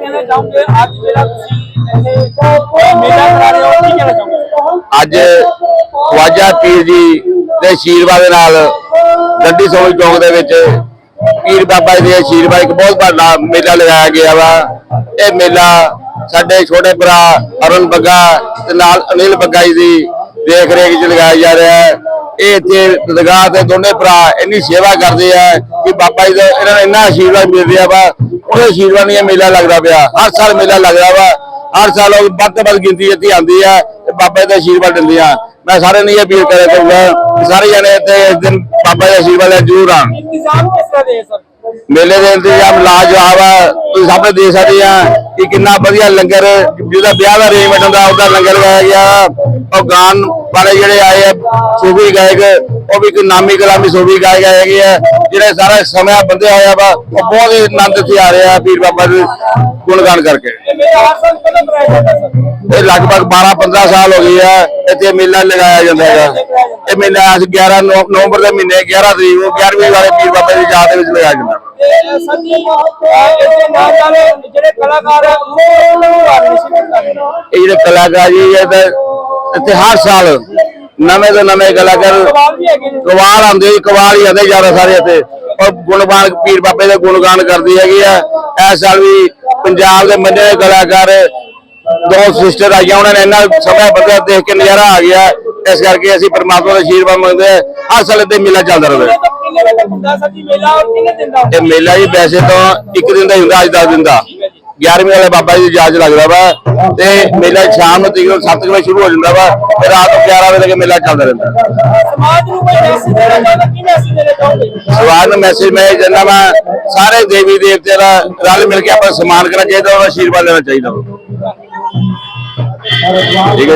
ਕਹਿਣਾ ਚਾਹੋਗੇ ਅੱਜ ਜਿਹੜਾ ਤੁਸੀਂ ਇਹ ਮੇਲਾ ਕਰਾ ਰਹੇ ਹੋ, ਕੀ ਕਹਿਣਾ ਚਾਹੋਗੇ? ਅੱਜ ਖਵਾਜਾ ਪੀਰ ਜੀ ਦੇ ਆਸ਼ੀਰਵਾਦ ਨਾਲ ਗੱਡੀ ਸੋਲ ਚੌਕ ਦੇ ਵਿੱਚ ਪੀਰ ਬਾਬਾ ਜੀ ਦੇ ਆਸ਼ੀਰਵਾਦ ਇੱਕ ਬਹੁਤ ਵੱਡਾ ਮੇਲਾ ਲਗਾਇਆ ਗਿਆ ਵਾ। ਇਹ ਮੇਲਾ ਸਾਡੇ ਛੋਟੇ ਭਰਾ ਅਰੁਣ ਬੱਗਾ ਤੇ ਨਾਲ ਅਨਿਲ ਬੱਗਾ ਜੀ ਦੀ ਦੇਖ ਰੇਖ ਚ ਲਗਾਇਆ ਜਾ ਰਿਹਾ ਹੈ। ਇਹ ਇੱਥੇ ਦਰਗਾਹ ਤੇ ਦੋਨੇ ਭਰਾ ਇੰਨੀ ਸੇਵਾ ਕਰਦੇ ਆ ਕਿ ਬਾਬਾ ਜੀ ਦਾ ਇਹਨਾਂ ਨੂੰ ਇੰਨਾ ਆਸ਼ੀਰਵਾਦ ਮਿਲ ਰਿਹਾ ਵਾ। ਉਹਦੇ ਆਸ਼ੀਰਵਾਦ ਨਾਲ ਮੇਲਾ ਲੱਗਦਾ ਪਿਆ। ਹਰ ਸਾਲ ਮੇਲਾ ਲੱਗਦਾ ਵਾ। ਹਰ ਸਾਲ ਉਹ ਵੱਧ ਤੋਂ ਵੱਧ ਗਿਣਤੀ ਇੱਥੇ ਆਉਂਦੀ ਆ ਤੇ ਬਾਬਾ ਜੀ ਦਾ ਆਸ਼ੀਰਵਾਦ ਦਿੰਦੇ ਆ। ਮੈਂ ਸਾਰਿਆਂ ਨੂੰ ਇਹ ਅਪੀਲ ਕਰਿਆ ਕਰੂੰਗਾ ਸਾਰੇ ਜਣੇ ਇੱਥੇ ਇਸ ਦਿਨ ਬਾਬਾ ਦਾ ਆਸ਼ੀਰਵਾਦ ਲੈਣ ਜ਼ਰੂਰ ਆਉਣ। ਇੰਤਜ਼ਾਮ ਕਿਸ ਤਰ੍ਹਾਂ ਦੇ ਸਰ? ਮੇਲੇ ਦੇ ਇੰਤਜ਼ਾਮ ਲਾਜਵਾਬ ਆ, ਤੁਸੀਂ ਸਾਹਮਣੇ ਦੇਖ ਸਕਦੇ ਆ ਕਿ ਕਿੰਨਾ ਵਧੀਆ ਲੰਗਰ, ਜਿਹਦਾ ਵਿਆਹ ਦਾ ਅਰੇਂਜਮੈਂਟ ਹੁੰਦਾ, ਉਹਦਾ ਲੰਗਰ ਲਗਾਇਆ ਗਿਆ। ਉਹ ਗਾਣ ਵਾਲੇ ਜਿਹੜੇ ਆਏ ਆ ਸੂਫੀ ਗਾਇਕ, ਉਹ ਵੀ ਇੱਕ ਨਾਮੀ ਕਲਾਮੀ ਸੂਫੀ ਗਾਇਕ ਹੈਗੇ ਆ, ਜਿਹੜੇ ਸਾਰਾ ਸਮਾਂ ਬੰਦੇ ਹੋਇਆ ਵਾ, ਉਹ ਬਹੁਤ ਹੀ ਆਨੰਦ ਇੱਥੇ ਆ ਰਿਹਾ ਪੀਰ ਬਾਬਾ ਦੇ ਗੁਣਗਾਨ ਕਰਕੇ। ਇਹ ਲਗਭਗ 12 15 ਸਾਲ ਹੋ ਗਏ ਆ, ਇੱਥੇ ਮੇਲਾ ਲਗਾਇਆ ਜਾਂਦਾ ਹੈਗਾ। ਇਹ ਮੇਲਾ ਅੱਜ 11 ਨਵੰਬਰ ਦੇ ਮਹੀਨੇ 11 ਤਰੀਕ ਨੂੰ 11ਵੀਂ ਵਾਲੇ ਪੀਰ ਬਾਬਾ ਦੀ ਯਾਦ ਦੇ ਵਿੱਚ ਲਗਾਇਆ ਜਾਂਦਾ। ਜਿਹੜੇ ਕਲਾਕਾਰ ਇਹ ਜਿਹੜੇ ਕਲਾਕਾਰ ਜੀ, ਇਹ ਤਾਂ ਇੱਥੇ ਹਰ ਸਾਲ ਨਵੇਂ ਤੋਂ ਨਵੇਂ ਕਲਾਕਾਰ ਕਵਾਲ ਆਉਂਦੇ ਜੀ, ਕਵਾਲ ਹੀ ਆਉਂਦੇ ਜ਼ਿਆਦਾ ਸਾਰੇ ਇੱਥੇ। ਔਰ ਗੁਣਗਾਨ, ਪੀਰ ਬਾਬੇ ਦੇ ਗੁਣਗਾਨ ਕਰਦੀ ਹੈਗੀ ਆ। ਇਸ ਸਾਲ ਵੀ ਪੰਜਾਬ ਦੇ ਮੰਨੇ ਕਲਾਕਾਰ ਦੋ ਸਿਸਟਰ ਆਈਆਂ, ਉਹਨਾਂ ਨੇ ਇੰਨਾ ਸਮਾਂ ਬੰਦਾ ਦੇਖ ਕੇ ਨਜ਼ਾਰਾ ਆ ਗਿਆ। ਇਸ ਕਰਕੇ ਅਸੀਂ ਪਰਮਾਤਮਾ ਦਾ ਆਸ਼ੀਰਵਾਦ ਮੰਗਦੇ ਹਾਂ। ਹਰ ਸਾਲ ਇੱਥੇ ਮੇਲਾ ਚੱਲਦਾ ਰਹੇ। ਇਹ ਤਾਂ ਕਿੰਨੇ ਵਜੇ ਤੱਕ ਹੁੰਦਾ ਸਰ ਜੀ? ਮੇਲਾ ਔਰ ਕਿੰਨੇ ਦਿਨ ਦਾ ਹੁੰਦਾ? ਇਹ ਮੇਲਾ ਜੀ ਵੈਸੇ ਤਾਂ ਇੱਕ ਦਿਨ ਦਾ ਹੀ ਹੁੰਦਾ ਅੱਜ 10 ਦਿਨ ਦਾ। 11ਵੇਂ ਵਾਲੇ ਬਾਬਾ ਜੀ ਦੀ ਜਾਜ ਲੱਗਦਾ ਵਾ। ਤੇ ਮੇਲਾ ਸ਼ਾਮ ਨੂੰ ਤਕਰੀਬਨ 7 ਵਜੇ ਸ਼ੁਰੂ ਹੋ ਜਾਂਦਾ ਵਾ ਤੇ ਰਾਤ ਨੂੰ 11 ਵਜੇ ਤੱਕ ਮੇਲਾ ਚੱਲਦਾ ਰਹਿੰਦਾ। ਸਮਾਜ ਨੂੰ ਕੋਈ ਮੈਸੇਜ ਦੇਣਾ ਚਾਹੁੰਦਾ? ਕੀ ਮੈਸੇਜ ਦੇਣਾ ਚਾਹੋਗੇ? ਸਵਾਲ ਨੂੰ ਮੈਸੇਜ ਮੈਂ ਦਿੰਦਾ ਵਾ ਸਾਰੇ ਦੇਵੀ ਦੇਵਤੇ ਦਾ ਰਲ ਮਿਲ ਕੇ ਆਪਾਂ ਸਨਮਾਨ ਕਰਨਾ ਚਾਹੀਦਾ ਔਰ ਆਸ਼ੀਰਵਾਦ ਲੈਣਾ ਚਾਹੀਦਾ। ਠੀਕ ਹੈ।